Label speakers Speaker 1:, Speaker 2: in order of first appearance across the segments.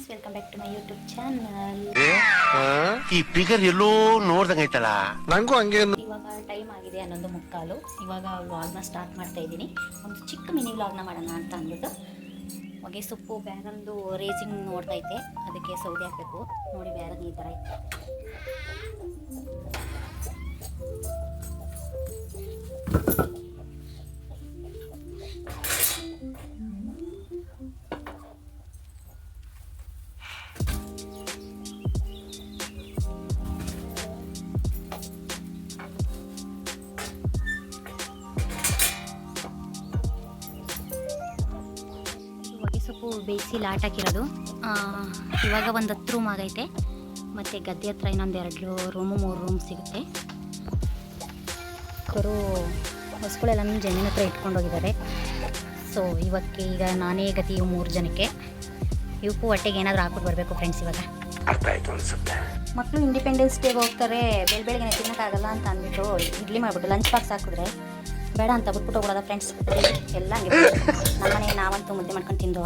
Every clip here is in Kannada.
Speaker 1: Friends welcome back to my YouTube channel
Speaker 2: ಈ ಫಿಗರ್ ಎಲ್ಲೋ ನೋಡ್ದಂಗೈತಲ್ಲ
Speaker 3: ನಂಗೂ ಹಂಗೆ
Speaker 1: ಇವಾಗ ಟೈಮ್ ಆಗಿದೆ ಹನ್ನೊಂದು ಮುಕ್ಕಾಲು. ಇವಾಗ ವ್ಲಾಗ್ನ ಸ್ಟಾರ್ಟ್ ಮಾಡ್ತಾ ಇದ್ದೀನಿ. ಒಂದು ಚಿಕ್ಕ ಮಿನಿ ವ್ಲಾಗ್ನ ಮಾಡೋಣ ಅಂತ ಅಂದ್ಬಿಟ್ಟು. ಹೊಗೆ ಸೊಪ್ಪು ಬ್ಯಾರಂದು ರೇಸಿಂಗ್ ನೋಡ್ತೈತೆ ಅದಕ್ಕೆ ಸೌದೆ ಹಾಕಬೇಕು. ನೋಡಿ ಬ್ಯಾರನ್ ಈ ಥರ ಐತೆ. ಬೇಯಿಸಿ ಲಾಟ್ ಹಾಕಿರೋದು. ಆ, ಇವಾಗ ಒಂದು ಹತ್ತು ರೂಮ್ ಆಗೈತೆ. ಮತ್ತು ಗದ್ದೆ ಹತ್ರ ಇನ್ನೊಂದು ಎರಡು ರೂಮು ಮೂರು ರೂಮ್ ಸಿಗುತ್ತೆ. ಕರು ಹಸುಗಳೆಲ್ಲನೂ ಜಮೀನ ಹತ್ರ ಇಟ್ಕೊಂಡೋಗಿದ್ದಾರೆ ಸೊ ಇವಕ್ಕೆ ಈಗ ನಾನೇ ಗತಿ ಇವು ಮೂರು ಜನಕ್ಕೆ. ಇವಕ್ಕೂ ಹೊಟ್ಟೆಗೆ ಏನಾದರೂ ಹಾಕ್ಬಿಟ್ಟು ಬರಬೇಕು ಫ್ರೆಂಡ್ಸ್ ಇವಾಗ.
Speaker 2: ಅರ್ಥ ಆಯ್ತು ಅನ್ಸುತ್ತೆ.
Speaker 1: ಮಕ್ಕಳು ಇಂಡಿಪೆಂಡೆನ್ಸ್ ಡೇಗೆ ಹೋಗ್ತಾರೆ ಬೆಳ ಬೆಳಗ್ಗೆ ತಿನ್ನೋಕ್ಕಾಗಲ್ಲ ಅಂತ ಅಂದ್ಬಿಟ್ಟು ಇಡ್ಲಿ ಮಾಡಿಬಿಟ್ಟು ಲಂಚ್ ಬಾಕ್ಸ್ ಹಾಕಿದ್ರೆ ಬೇಡ ಅಂತ ಬಿಟ್ಬಿಟ್ಟು ಹೋಗೋದ ಫ್ರೆಂಡ್ಸ್ ಎಲ್ಲ ಹಂಗೆ. ನಮ್ಮನೆ ನಾವಂತೂ ಮುದ್ದೆ ಮಾಡ್ಕೊಂಡು ತಿಂದು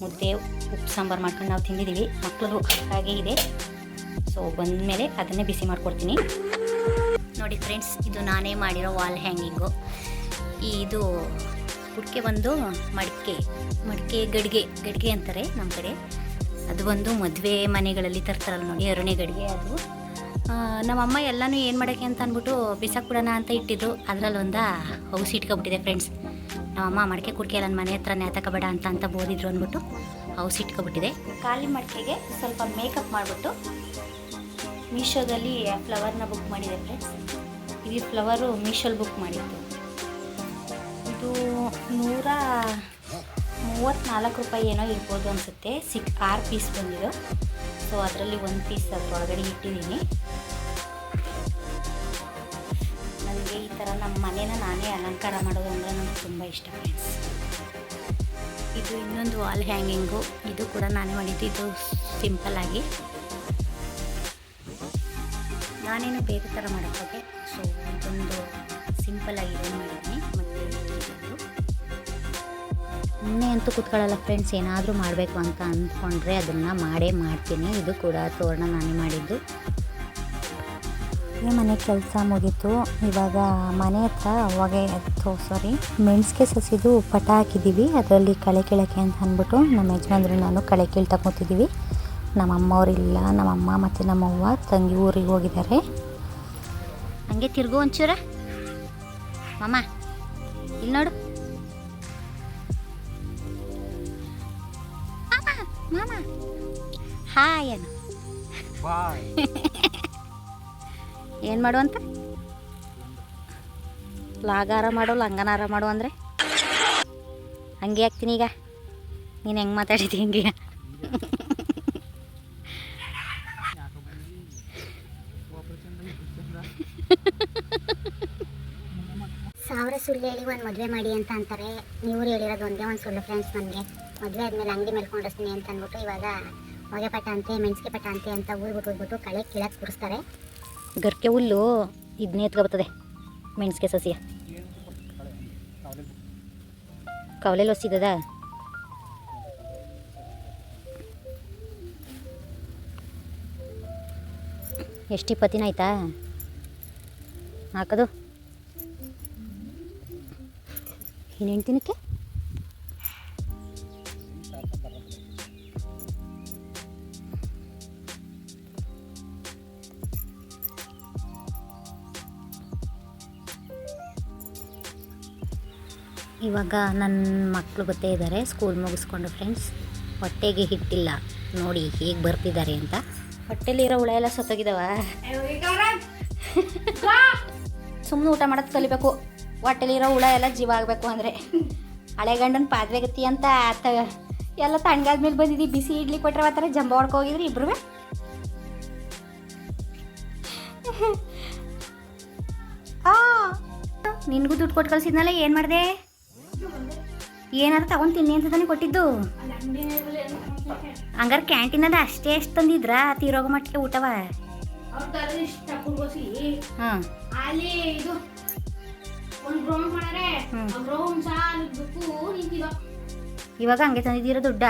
Speaker 1: ಮುದ್ದೆ, ಉಪ್ಪು, ಸಾಂಬಾರು ಮಾಡ್ಕೊಂಡು ನಾವು ತಿಂದಿದ್ದೀವಿ. ಮಕ್ಕಳು ಹಾಗೆ ಇದೆ. ಸೊ ಬಂದಮೇಲೆ ಅದನ್ನೇ ಬಿಸಿ ಮಾಡಿಕೊಡ್ತೀನಿ. ನೋಡಿ ಫ್ರೆಂಡ್ಸ್ ಇದು ನಾನೇ ಮಾಡಿರೋ ವಾಲ್ ಹ್ಯಾಂಗಿಂಗು ಇದು ಕುಡಿಕೆ ಬಂದು ಮಡಿಕೆ ಮಡಿಕೆ ಗಡಿಗೆ ಗಡಿಗೆ ಅಂತಾರೆ ನಮ್ಮ ಕಡೆ. ಅದು ಬಂದು ಮದುವೆ ಮನೆಗಳಲ್ಲಿ ತರ್ತಾರಲ್ಲ ನೋಡಿ ಅರುಣೆ ಗಡಿಗೆ ಅದು. ನಮ್ಮಮ್ಮ ಎಲ್ಲನೂ ಏನು ಮಾಡೋಕ್ಕೆ ಅಂತ ಅಂದ್ಬಿಟ್ಟು ಬಿಸಾಕ್ಬಿಡೋಣ ಅಂತ ಇಟ್ಟಿದ್ದು. ಅದರಲ್ಲೊಂದು ಹೌಸ್ ಇಟ್ಕೊಬಿಟ್ಟಿದೆ ಫ್ರೆಂಡ್ಸ್ ನಮ್ಮಮ್ಮ ಮಡಕೆ ಕುಡಿಕೆ ನನ್ನ ಮನೆ ಹತ್ರ ನೇತಕಬೇಡ ಅಂತ ಅಂತ ಬೋದಿದ್ರು ಅಂದ್ಬಿಟ್ಟು ಹೌಸ್ ಇಟ್ಕೊಬಿಟ್ಟಿದೆ. ಖಾಲಿ ಮಡಿಕೆಗೆ ಸ್ವಲ್ಪ ಮೇಕಪ್ ಮಾಡಿಬಿಟ್ಟು ಮೀಶೋದಲ್ಲಿ ಫ್ಲವರ್ನ ಬುಕ್ ಮಾಡಿದೆ ಫ್ರೆಂಡ್ಸ್ ಈ ಫ್ಲವರು ಮೀಶೋಲ್ಲಿ ಬುಕ್ ಮಾಡಿತ್ತು ಇದು ನೂರ ಮೂವತ್ತ್ನಾಲ್ಕು ರೂಪಾಯಿ ಏನೋ ಇರ್ಬೋದು ಅನಿಸುತ್ತೆ. ಸಿಕ್ ಆರು ಪೀಸ್ ಬಂದಿದ್ದು. ಸೊ ಅದರಲ್ಲಿ ಒಂದು ಪೀಸ್ ಅದ್ರೊಳಗಡೆ ಇಟ್ಟಿದ್ದೀನಿ. ಥರ ನಮ್ಮ ಮನೇನ ನಾನೇ ಅಲಂಕಾರ ಮಾಡೋದು ಅಂದರೆ ನನಗೆ ತುಂಬ ಇಷ್ಟ ಫ್ರೆಂಡ್ಸ್ ಇದು ಇನ್ನೊಂದು ವಾಲ್ ಹ್ಯಾಂಗಿಂಗು ಇದು ಕೂಡ ನಾನೇ ಮಾಡಿದ್ದು. ಇದು ಸಿಂಪಲ್ಲಾಗಿ ನಾನೇನು ಬೇರೆ ಥರ ಮಾಡೋಕ್ಕೆ ಸೊ ಇದೊಂದು ಸಿಂಪಲ್ಲಾಗಿ ಇದನ್ನು ಮಾಡಿದ್ದೀನಿ. ಮತ್ತು ಇದು. ನಿನ್ನೆ ಅಂತೂ ಕೂತ್ಕೊಳ್ಳಲ್ಲ ಫ್ರೆಂಡ್ಸ್ ಏನಾದರೂ ಮಾಡಬೇಕು ಅಂತ ಅಂದ್ಕೊಂಡ್ರೆ ಅದನ್ನು ಮಾಡೇ ಮಾಡ್ತೀನಿ. ಇದು ಕೂಡ ತೋರಣ ನಾನೇ ಮಾಡಿದ್ದು. ಈ ಮನೆ ಕೆಲಸ ಮುಗೀತು. ಇವಾಗ ಮನೆ ಹತ್ರ ಹೊಗೆ ಸಾರಿ ಮೆಣಸಿಗೆ ಸಸಿದು ಪಟ ಹಾಕಿದ್ದೀವಿ. ಅದರಲ್ಲಿ ಕಳೆ ಕೀಳಕ್ಕೆ ಅಂತ ಅಂದ್ಬಿಟ್ಟು ನಮ್ಮ ಯಜಮಾನ್ರು ನಾನು ಕಳೆ ಕೀಳ್ತಾ ಕೂತಿದ್ದೀವಿ ನಮ್ಮ ಅಮ್ಮವರಿಲ್ಲ ನಮ್ಮ ಅಮ್ಮ ಮತ್ತು ನಮ್ಮವ್ವ ತಂಗಿ ಊರಿಗೆ ಹೋಗಿದ್ದಾರೆ. ಹಂಗೆ ತಿರ್ಗು ಒಂಚೂರ. ಮಮ್ಮ ಇಲ್ಲಿ ನೋಡು. ಮಾಮ ಹಾಯ್ ಅನು. ಏನು ಮಾಡು ಅಂತ? ಲಾಗಾರ ಮಾಡು, ಲಂಗನಾರ ಮಾಡು ಅಂದರೆ? ಹಂಗೆ ಹಾಕ್ತೀನಿ ಈಗ. ನೀನು ಹೆಂಗೆ ಮಾತಾಡಿದ್ದಿ ಹಂಗೆ?
Speaker 4: ಸಾವಿರ ಸುಳ್ಳು ಹೇಳಿ ಒಂದು ಮದುವೆ ಮಾಡಿ ಅಂತ ಅಂತಾರೆ. ನೀವು ಹೇಳಿರೋದು ಒಂದೇ ಒಂದು ಸುಳ್ಳು ಫ್ರೆಂಡ್ಸ್ ನನಗೆ ಮದುವೆ ಆದಮೇಲೆ ಅಂಗಡಿ ಮೇಲೆ ಕೊಂಡಿಸ್ತೀನಿ ಅಂತ ಅಂದ್ಬಿಟ್ಟು ಇವಾಗ ಹೊಗೆ ಪಟ ಅಂತೆ ಮೆಣಸಿಗೆ ಪಟ ಅಂತೆ ಅಂತ ಊದ್ಬಿಟ್ಟು ಹೋಗ್ಬಿಟ್ಟು ಕಳೆ ಕೀಳಕ್ಕೆ ಕೂರಿಸ್ತಾರೆ.
Speaker 1: ಗರ್ಕೆ ಹುಲ್ಲು ಇದನ್ನೇ ಎತ್ಕೊಬರ್ತದೆ ಮೆಣಸಿಗೆ ಸಸಿಯ. ಕವಲೆಲ್ಲಿ ಒಸಿದದ ಎಷ್ಟು ಇಪ್ಪತ್ತಿನ ಆಯ್ತಾ? ಹಾಕೋದು. ಇನ್ನೆಂಟು ದಿನಕ್ಕೆ? ಇವಾಗ ನನ್ನ ಮಕ್ಕಳು ಗೊತ್ತೇ ಇದ್ದಾರೆ ಸ್ಕೂಲ್ ಮುಗಿಸ್ಕೊಂಡು ಫ್ರೆಂಡ್ಸ್ ಹೊಟ್ಟೆಗೆ ಹಿಟ್ಟಿಲ್ಲ. ನೋಡಿ ಹೇಗೆ ಬರ್ತಿದ್ದಾರೆ ಅಂತ. ಹೊಟ್ಟೆಲಿರೋ ಹುಳ ಎಲ್ಲ ಸತ್ತೋಗಿದಾವ. ಸುಮ್ಮನೆ ಊಟ ಮಾಡೋದು ಕಲಿಬೇಕು. ಹೊಟ್ಟೆಲಿರೋ ಹುಳ ಎಲ್ಲ ಜೀವ ಆಗಬೇಕು ಅಂದರೆ. ಹಳೆ ಗಂಡನ ಪಾದ್ವೆ ಗತಿ ಅಂತ ಆತ ಎಲ್ಲ ತಣ್ಣಗಾದ್ಮೇಲೆ ಬಂದಿದ್ದು. ಬಿಸಿ ಇಡ್ಲಿ ಕೊಟ್ಟರೆ ಆ ಥರ ಜಂಬ ಹೊಡ್ಕೋಗಿದ್ರಿ ಇಬ್ರು ನಿನಗೂ ದುಡ್ಡು ಕೊಟ್ಟು ಕಳ್ಸಿದ್ನಲ್ಲ, ಏನು ಮಾಡಿದೆ? ಏನಾದ್ರು ತಗೊಂಡು ತಿನ್ನಿ ಅಂತ ತಾನೇ ಕೊಟ್ಟಿದ್ದು. ಹಂಗಾರೆ ಕ್ಯಾಂಟೀನದ ಅಷ್ಟೇ ಅಷ್ಟು ತಂದಿದ್ರ? ತೀರೋಗ ಮಟ್ಟಿಗೆ ಊಟವ? ಹಾಂ. ಇವಾಗ ಹಂಗೆ ತಂದಿದ್ದೀರ ದುಡ್ಡ?